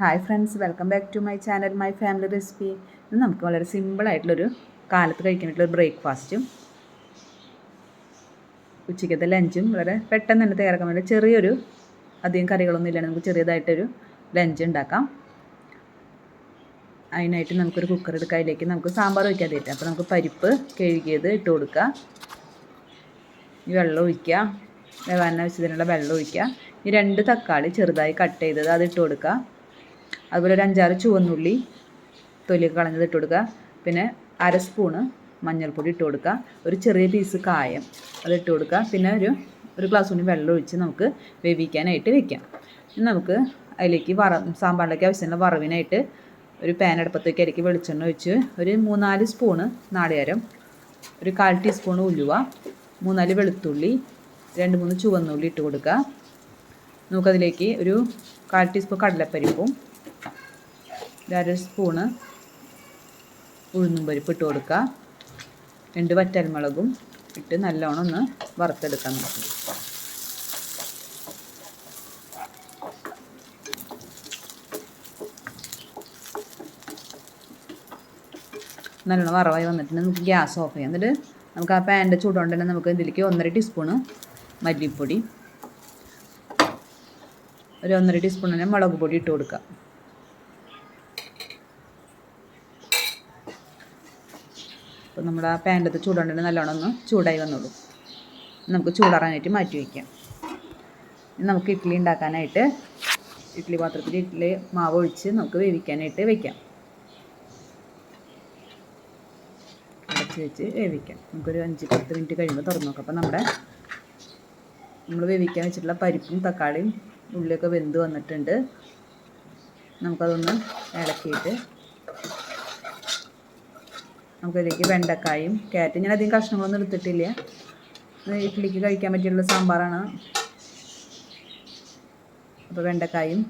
Hi friends welcome back to my channel my family recipe ഇത് നമുക്ക് വളരെ സിമ്പിളായിട്ടുള്ളൊരു കാലത്ത് കഴിക്കാനായിട്ടുള്ള ബ്രേക്ക്ഫാസ്റ്റും ഉച്ചയ്ക്കത്തെ ലഞ്ചും വളരെ പെട്ടെന്ന് തന്നെ തയ്യാറാക്കാൻ വേണ്ടി ചെറിയൊരു അധികം കറികളൊന്നും ഇല്ലാണ്ട് നമുക്ക് ചെറിയതായിട്ടൊരു ലഞ്ച് ഉണ്ടാക്കാം. അതിനായിട്ട് നമുക്കൊരു കുക്കർ എടുക്കാം. അതിലേക്ക് നമുക്ക് സാമ്പാർ വയ്ക്കാൻ തരും അപ്പോൾ നമുക്ക് പരിപ്പ് കഴുകിയത് ഇട്ട് കൊടുക്കുക വെള്ളം ഒഴിക്കുക. വേവാൻ ആവശ്യത്തിനുള്ള വെള്ളം ഒഴിക്കുക. ഈ രണ്ട് തക്കാളി ചെറുതായി കട്ട് ചെയ്തത് അത് ഇട്ട് കൊടുക്കുക. അതുപോലെ ഒരു അഞ്ചാറ് ചുവന്നുള്ളി തൊലിയൊക്കെ കളഞ്ഞത് ഇട്ട് കൊടുക്കുക. പിന്നെ അര സ്പൂണ് മഞ്ഞൾപ്പൊടി ഇട്ട് കൊടുക്കുക. ഒരു ചെറിയ പീസ് കായം അത് ഇട്ട് കൊടുക്കുക. പിന്നെ ഒരു ഒരു ഗ്ലാസ് കൂടി വെള്ളം ഒഴിച്ച് നമുക്ക് വേവിക്കാനായിട്ട് വെക്കാം. നമുക്ക് അതിലേക്ക് വറ സാമ്പാറിലേക്ക് ആവശ്യമുള്ള വറവിനായിട്ട് ഒരു പാൻ അടുപ്പത്തേക്ക് ഇടയ്ക്ക് വെളിച്ചെണ്ണ ഒഴിച്ച് ഒരു മൂന്നാൽ സ്പൂണ് നാളികേരം ഒരു കാൽ ടീസ്പൂൺ ഉലുവ മൂന്നാൽ വെളുത്തുള്ളി രണ്ട് മൂന്ന് ചുവന്നുള്ളി ഇട്ട് കൊടുക്കുക. നമുക്കതിലേക്ക് ഒരു കാൽ ടീസ്പൂൺ കടലപ്പരിപ്പും അര സ്പൂണ് ഉഴുന്നും പരിപ്പ് ഇട്ട് കൊടുക്കുക രണ്ട് വറ്റൽമുളകും ഇട്ട് നല്ലോണം ഒന്ന് വറുത്തെടുക്കാൻ നോക്കും നല്ലോണം വറവായി വന്നിട്ടുണ്ട്. നമുക്ക് ഗ്യാസ് ഓഫ് ചെയ്യാം. എന്നിട്ട് നമുക്ക് ആ പാന്റെ ചൂടുകൊണ്ട് തന്നെ നമുക്ക് ഇതിലേക്ക് ഒന്നര ടീസ്പൂണ് മല്ലിപ്പൊടി ഒരു ഒന്നര ടീസ്പൂൺ തന്നെ മുളക് പൊടി ഇട്ട് കൊടുക്കുക നമ്മുടെ ആ പാന്റത്ത് ചൂടുണ്ടെങ്കിൽ നല്ലോണം ഒന്ന് ചൂടായി വന്നോളൂ. നമുക്ക് ചൂടാറാനായിട്ട് മാറ്റി വയ്ക്കാം. നമുക്ക് ഇഡ്ഡലി ഉണ്ടാക്കാനായിട്ട് ഇഡ്ഡലി പാത്രത്തിൽ ഇഡ്ഡലി മാവ് ഒഴിച്ച് നമുക്ക് വേവിക്കാനായിട്ട് വയ്ക്കാം. അടച്ച് വെച്ച് വേവിക്കാം. നമുക്കൊരു അഞ്ച് പത്ത് മിനിറ്റ് കഴിയുമ്പോൾ തുറന്നു നോക്കാം. അപ്പോൾ നമ്മുടെ നമ്മൾ വേവിക്കാൻ വെച്ചിട്ടുള്ള പരിപ്പും തക്കാളിയും ഉള്ളിയൊക്കെ വെന്ത് വന്നിട്ടുണ്ട്. നമുക്കതൊന്ന് ഇളക്കിയിട്ട് നമുക്കതിലേക്ക് വെണ്ടക്കായും ക്യാരറ്റ്. ഞാൻ അധികം കഷ്ണങ്ങളൊന്നും എടുത്തിട്ടില്ല. ഇഡ്ഡലിക്ക് കഴിക്കാൻ പറ്റിയുള്ള സാമ്പാറാണ്. അപ്പോൾ വെണ്ടക്കായും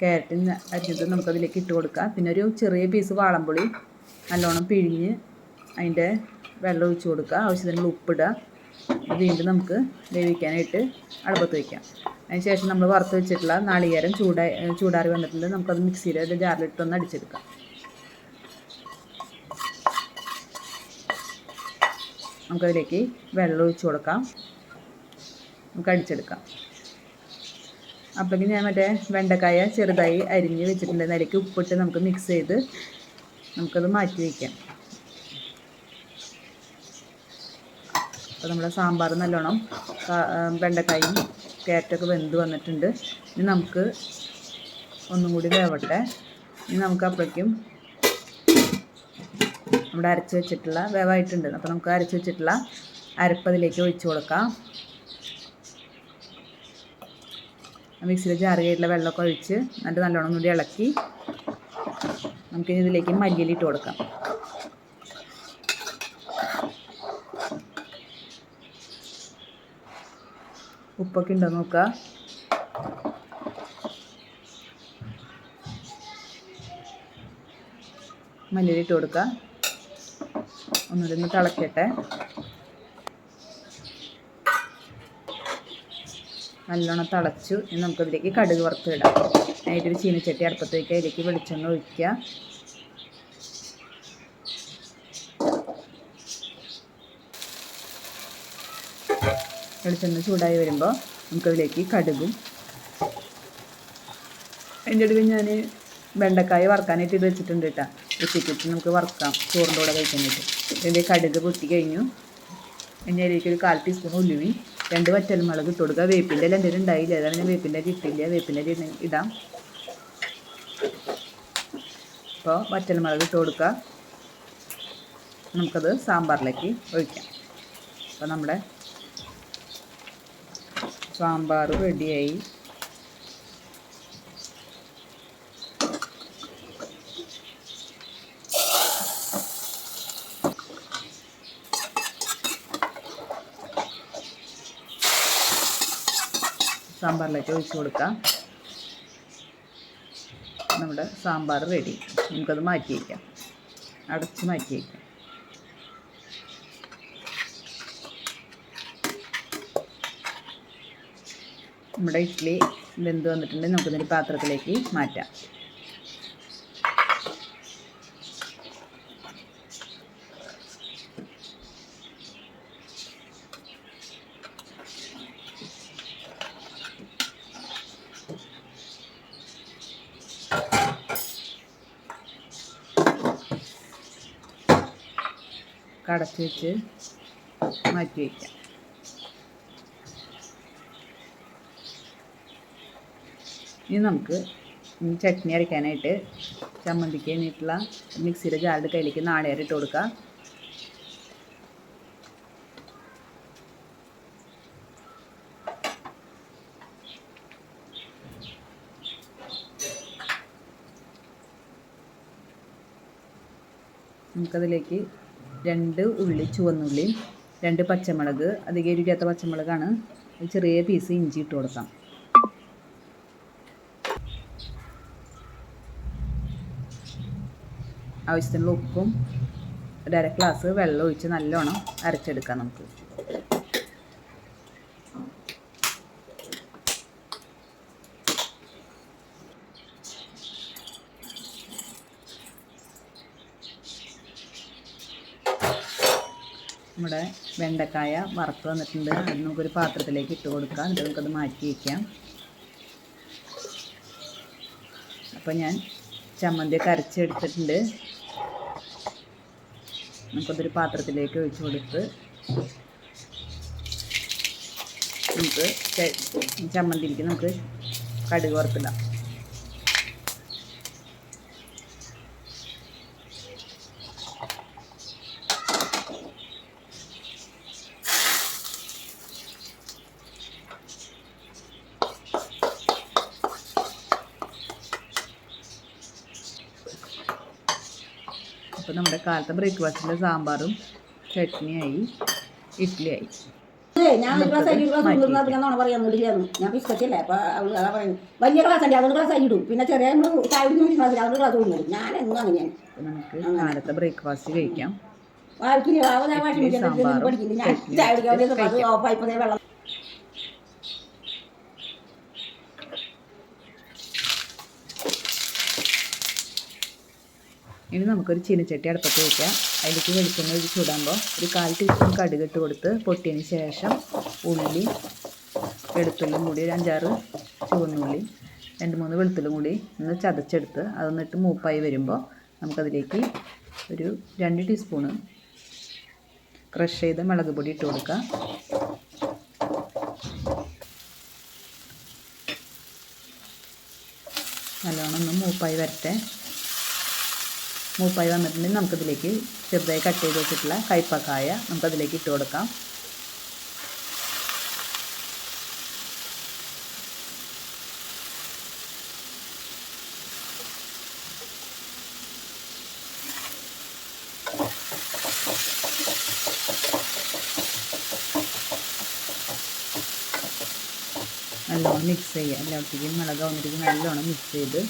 ക്യാരറ്റും അരിഞ്ഞത് നമുക്കതിലേക്ക് ഇട്ട് കൊടുക്കാം. പിന്നെ ഒരു ചെറിയ പീസ് വാളംപുളി നല്ലോണം പിഴിഞ്ഞ് അതിന്റെ വെള്ളം ഒഴിച്ച് കൊടുക്കുക. ആവശ്യത്തിനുള്ള ഉപ്പിടുക. വീണ്ടും നമുക്ക് വേവിക്കാനായിട്ട് അടുപ്പത്ത് വയ്ക്കാം അതിന് ശേഷം നമ്മൾ വറുത്ത് വെച്ചിട്ടുള്ള നാളികേരം ചൂടായി ചൂടാറി വന്നിട്ടുണ്ട്. നമുക്കത് മിക്സിയുടെ ജാറിലിട്ടൊന്ന് അടിച്ചെടുക്കാം. നമുക്കതിലേക്ക് വെള്ളം ഒഴിച്ച് കൊടുക്കാം. നമുക്ക് അടിച്ചെടുക്കാം. അപ്പോഴേക്കും ഞാൻ മറ്റേ വെണ്ടക്കായ ചെറുതായി അരിഞ്ഞ് വെച്ചിട്ടുണ്ട്. അതിലേക്ക് ഉപ്പിട്ട് നമുക്ക് മിക്സ് ചെയ്ത് നമുക്കത് മാറ്റി വയ്ക്കാം അപ്പോൾ നമ്മുടെ സാമ്പാർ നല്ലോണം വെണ്ടക്കായും ക്യാരറ്റൊക്കെ വെന്ത് വന്നിട്ടുണ്ട്. ഇനി നമുക്ക് ഒന്നും കൂടി വേവട്ടെ. ഇനി നമുക്ക് അപ്പോഴേക്കും നമ്മുടെ അരച്ച് വെച്ചിട്ടുള്ള വേവായിട്ടുണ്ട്. അപ്പോൾ നമുക്ക് അരച്ച് വെച്ചിട്ടുള്ള അരപ്പതിലേക്ക് ഒഴിച്ചു കൊടുക്കാം. മിക്സിയിൽ ജാറുകയായിട്ടുള്ള വെള്ളമൊക്കെ ഒഴിച്ച് എന്നിട്ട് നല്ലോണം കൂടി ഇളക്കി നമുക്ക് ഇതിലേക്ക് മല്ലിയിലിട്ട് കൊടുക്കാം. ഉപ്പൊക്കെ ഉണ്ടോ നോക്കുക മല്ലിയിലിട്ട് കൊടുക്കുക ഒന്നുകൂടി ഒന്ന് തിളക്കട്ടെ. നല്ലോണം തിളച്ചു. ഇനി നമുക്കതിലേക്ക് കടുക് വറുത്ത് ഇടാം. അതിനൊരു ചീനച്ചട്ടി അടുപ്പത്ത് വയ്ക്കുക അതിലേക്ക് വെളിച്ചെണ്ണ ഒഴിക്കുക. വെളിച്ചെണ്ണ ചൂടായി വരുമ്പോൾ നമുക്കതിലേക്ക് കടുകും. അതിന്റെ അടുത്ത് ഞാൻ വെണ്ടക്കായ വറുക്കാനായിട്ട് ഇത് വെച്ചിട്ടുണ്ട് കേട്ടോ. ഉച്ചയ്ക്ക് നമുക്ക് വറുക്കാം. ചോറിന്റെ കൂടെ കഴിക്കാനായിട്ട്. ഇതിന്റെ കടുക് പൊട്ടി കഴിഞ്ഞു. ഇനി അതിലേക്ക് ഒരു കാൽ ടീസ്പൂൺ ഉലുവി രണ്ട് വറ്റൽമുളക് ഇട്ട് കൊടുക്കുക. വേപ്പിന്റെ ഇല എന്തെങ്കിലും ഉണ്ടായില്ല. അതാണ് ഞാൻ വേപ്പിന്റെ കിട്ടില്ല വേപ്പിന്റെ ഇടാം. അപ്പോൾ വറ്റൽമുളക് ഇട്ട് കൊടുക്കുക. നമുക്കത് സാമ്പാറിലേക്ക് ഒഴിക്കാം. അപ്പോൾ നമ്മുടെ സാമ്പാർ റെഡിയായി. സാമ്പാറിലേക്ക് ഒഴിച്ച് കൊടുക്കാം. നമ്മുടെ സാമ്പാർ റെഡി. നമുക്കത് മാറ്റി വയ്ക്കാം. അടച്ച് മാറ്റി വയ്ക്കാം. നമ്മുടെ ഇഡ്ഡലി വെന്ത് വന്നിട്ടുണ്ടെങ്കിൽ നമുക്കിതിന്റെ പാത്രത്തിലേക്ക് മാറ്റാം. കടച്ച് വെച്ച് മാറ്റി വയ്ക്കാം ഇനി നമുക്ക് ചട്നി അരയ്ക്കാനായിട്ട് ചമ്മന്തിക്ക് വേണ്ടിയിട്ടുള്ള മിക്സിയുടെ ജാറിന്റെ കയ്യിലേക്ക് നാളികേരം ഇട്ട് കൊടുക്കുക നമുക്കതിലേക്ക് രണ്ട് ഉള്ളി ചുവന്നുള്ളി രണ്ട് പച്ചമുളക് അധികം എരിക്കാത്ത പച്ചമുളകാണ്. ചെറിയ പീസ് ഇഞ്ചി ഇട്ട് കൊടുക്കാം. ആവശ്യത്തിനുള്ള ഉപ്പും ഒരു അര ഗ്ലാസ് വെള്ളം ഒഴിച്ച് നല്ലോണം അരച്ചെടുക്കാം നമുക്ക്. നമ്മുടെ വെണ്ടക്കായ വറുത്ത് വന്നിട്ടുണ്ട്. അത് നമുക്കൊരു പാത്രത്തിലേക്ക് ഇട്ട് കൊടുക്കാം. എന്നിട്ട് നമുക്കത് മാറ്റി വയ്ക്കാം. അപ്പോൾ ഞാൻ ചമ്മന്തി കരച്ചെടുത്തിട്ടുണ്ട് നമുക്കതൊരു പാത്രത്തിലേക്ക് ഒഴിച്ച് കൊടുത്ത് നമുക്ക് ചമ്മന്തിക്ക് നമുക്ക് കടുക് വറുത്തിടാം അപ്പോൾ നമ്മുടെ കാലത്തെ ബ്രേക്ക്ഫാസ്റ്റിന്റെ സാമ്പാറും ചട്നിയായി ഇഡ്ഡലിയായി. ഞാൻ ഒരു ഗ്ലാസ് അരി ഒരു ഗ്ലാസ് കൊണ്ടുവന്നാൽ പിന്നെ നോണ പറയാൻ വേണ്ടിയില്ലായിരുന്നു ഞാൻ ബിസ്ക്കറ്റ് അല്ലേ അപ്പോൾ അവൾ അതാ പറയുന്നത് വലിയ ഗ്ലാസ് അല്ലേ അതുകൊണ്ട് ഗ്ലാസ് അരി ഇടും. പിന്നെ ചെറിയ നമ്മൾ ചായ കുടിക്കുന്ന ഗ്ലാസ് അതുകൊണ്ട് ഗ്ലാസ് കൊണ്ടുവരും ഞാൻ എന്നും അങ്ങനെയാണ്. അപ്പോൾ നമുക്ക് കാലത്തെ ബ്രേക്ക്ഫാസ്റ്റ് കഴിക്കാം. വാഴക്കിന് വാവതാ വാഷ് സാമ്പാറും പഠിക്കുന്നു ഞാൻ ചായ കുടിക്കാൻ. ഓഫായി വെള്ളം ഇനി നമുക്കൊരു ചീനച്ചട്ടി അടുപ്പത്ത് വയ്ക്കാം അതിലേക്ക് വെളിച്ചെണ്ണ ഒഴിച്ച് ചൂടാകുമ്പോൾ ഒരു കാൽ ടീസ്പൂൺ കടുക് ഇട്ട് കൊടുത്ത് പൊട്ടിയതിന് ശേഷം ഉള്ളി വെളുത്തുള്ളിയും കൂടി ഒരു അഞ്ചാറ് ചുവന്നുള്ളി രണ്ട് മൂന്ന് വെളുത്തുള്ളിയും കൂടി ഒന്ന് ചതച്ചെടുത്ത് അതൊന്നിട്ട് മൂപ്പായി വരുമ്പോൾ നമുക്കതിലേക്ക് ഒരു രണ്ട് ടീസ്പൂണ് ക്രഷ് ചെയ്ത മുളക് പൊടി ഇട്ട് കൊടുക്കുക നല്ലോണം ഒന്ന് മൂപ്പായി വരട്ടെ. മൂപ്പായി വന്നിട്ടുണ്ടെങ്കിൽ നമുക്കിതിലേക്ക് ചെറുതായി കട്ട് ചെയ്ത് വെച്ചിട്ടുള്ള കയ്പക്കായ നമുക്കതിലേക്ക് ഇട്ട് കൊടുക്കാം. നല്ലോണം മിക്സ് ചെയ്യുക എല്ലായിടത്തേക്കും വന്നിട്ട് നല്ലോണം മിക്സ് ചെയ്ത്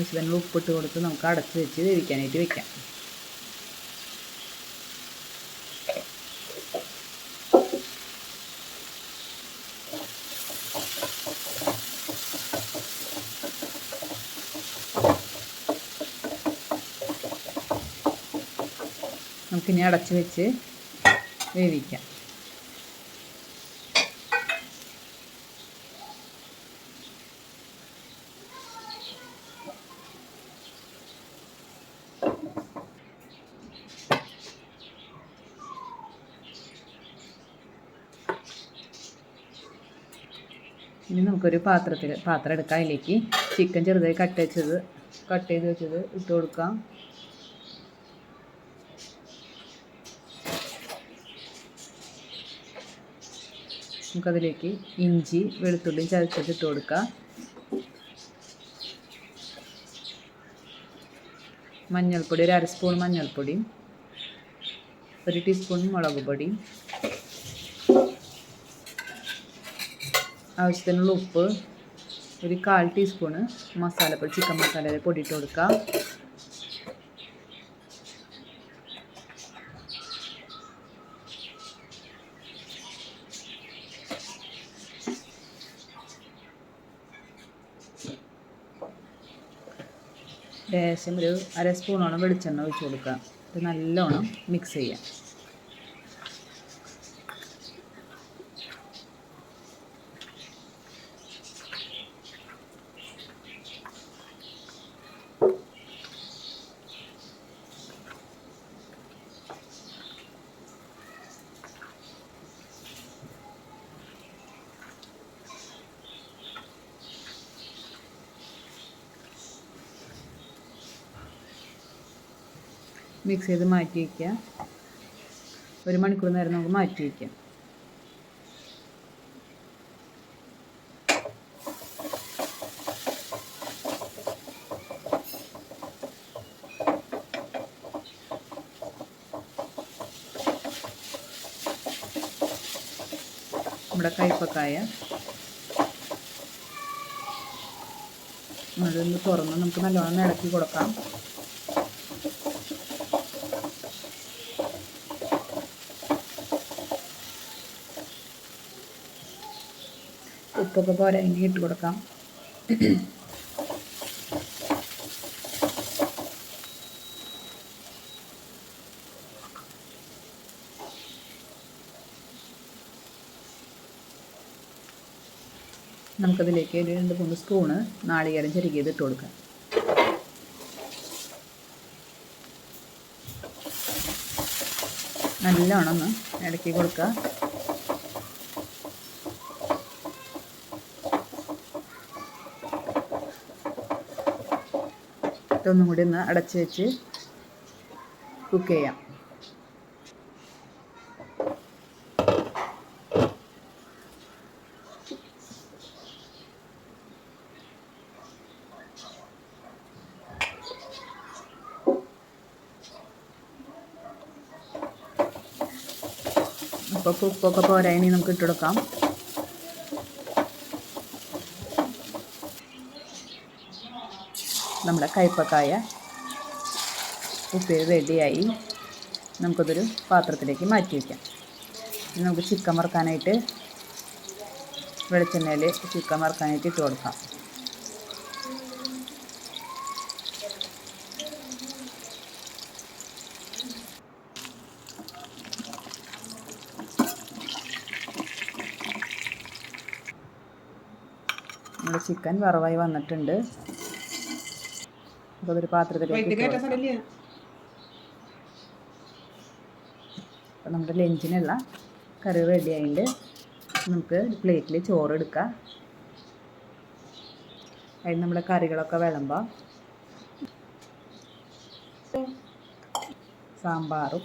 ആവശ്യത്തിന് ഉപ്പിട്ട് കൊടുത്ത് നമുക്ക് അടച്ച് വെച്ച് വേവിക്കാനായിട്ട് വെക്കാം. നമുക്കിനി അടച്ച് വെച്ച് വേവിക്കാം. ഇനി നമുക്കൊരു പാത്രത്തിൽ പാത്രം എടുക്കാം. അതിലേക്ക് ചിക്കൻ ചെറുതായി കട്ട് വെച്ചത് കട്ട് ചെയ്ത് വെച്ചത് ഇട്ട് കൊടുക്കാം. നമുക്കതിലേക്ക് ഇഞ്ചി വെളുത്തുള്ളി ചതച്ചിട്ട് ഇട്ട് കൊടുക്കാം. മഞ്ഞൾപ്പൊടി ഒരു അര സ്പൂൺ മഞ്ഞൾപ്പൊടിയും ഒരു ടീസ്പൂൺ മുളക് പൊടിയും ആവശ്യത്തിനുള്ള ഉപ്പ് ഒരു കാൽ ടീസ്പൂണ് മസാലപ്പൊടി ചിക്കൻ മസാല പൊടിയിട്ട് കൊടുക്കുക. ലേശം ഒരു അര സ്പൂണോളം വെളിച്ചെണ്ണ ഒഴിച്ച് കൊടുക്കുക. ഇത് നല്ലോണം മിക്സ് ചെയ്യാം. മിക്സ് ചെയ്ത് മാറ്റി വയ്ക്കുക. ഒരു മണിക്കൂർ നേരം നമുക്ക് മാറ്റി വയ്ക്കാം. നമ്മുടെ കയ്പക്കായ അതൊന്ന് തുറന്ന് നമുക്ക് നല്ലോണം ഇളക്കി കൊടുക്കാം. ഉപ്പൊക്കെ പോരാ ഇനി ഇട്ട് കൊടുക്കാം. നമുക്കതിലേക്ക് ഒരു രണ്ട് മൂന്ന് സ്പൂണ് നാളികേരം ചെറുകിയത് ഇട്ട് കൊടുക്കാം. നല്ലോണം ഒന്ന് ഇളക്കി കൊടുക്കുക. ഇതൊന്നും കൂടി ഒന്ന് അടച്ച് വെച്ച് കുക്ക് ചെയ്യാം. അപ്പോൾ ഉപ്പൊക്കെ പോരായി നമുക്ക് ഇട്ടുകൊടുക്കാം നമ്മുടെ കയ്പക്കായ ഉപ്പേരി റെഡിയായി. നമുക്കതൊരു പാത്രത്തിലേക്ക് മാറ്റി വയ്ക്കാം നമുക്ക് ചിക്കൻ വറുക്കാനായിട്ട് വെളിച്ചെണ്ണയിൽ ചിക്കൻ വറുക്കാനായിട്ട് ഇട്ട് കൊടുക്കാം. നമ്മുടെ ചിക്കൻ വറവായി വന്നിട്ടുണ്ട്. അതൊരു പാത്രത്തിലേക്ക് അപ്പം നമ്മുടെ ലഞ്ചിനുള്ള കറി റെഡി ആയിട്ട് നമുക്ക് പ്ലേറ്റിൽ ചോറ് എടുക്കാം. അതിന് നമ്മുടെ കറികളൊക്കെ വിളമ്പാം. സാമ്പാറും.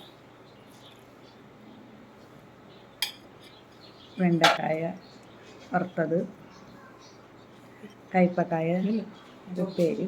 വെണ്ടക്കായ വറുത്തത്. കയ്പക്കായ ഉപ്പേരി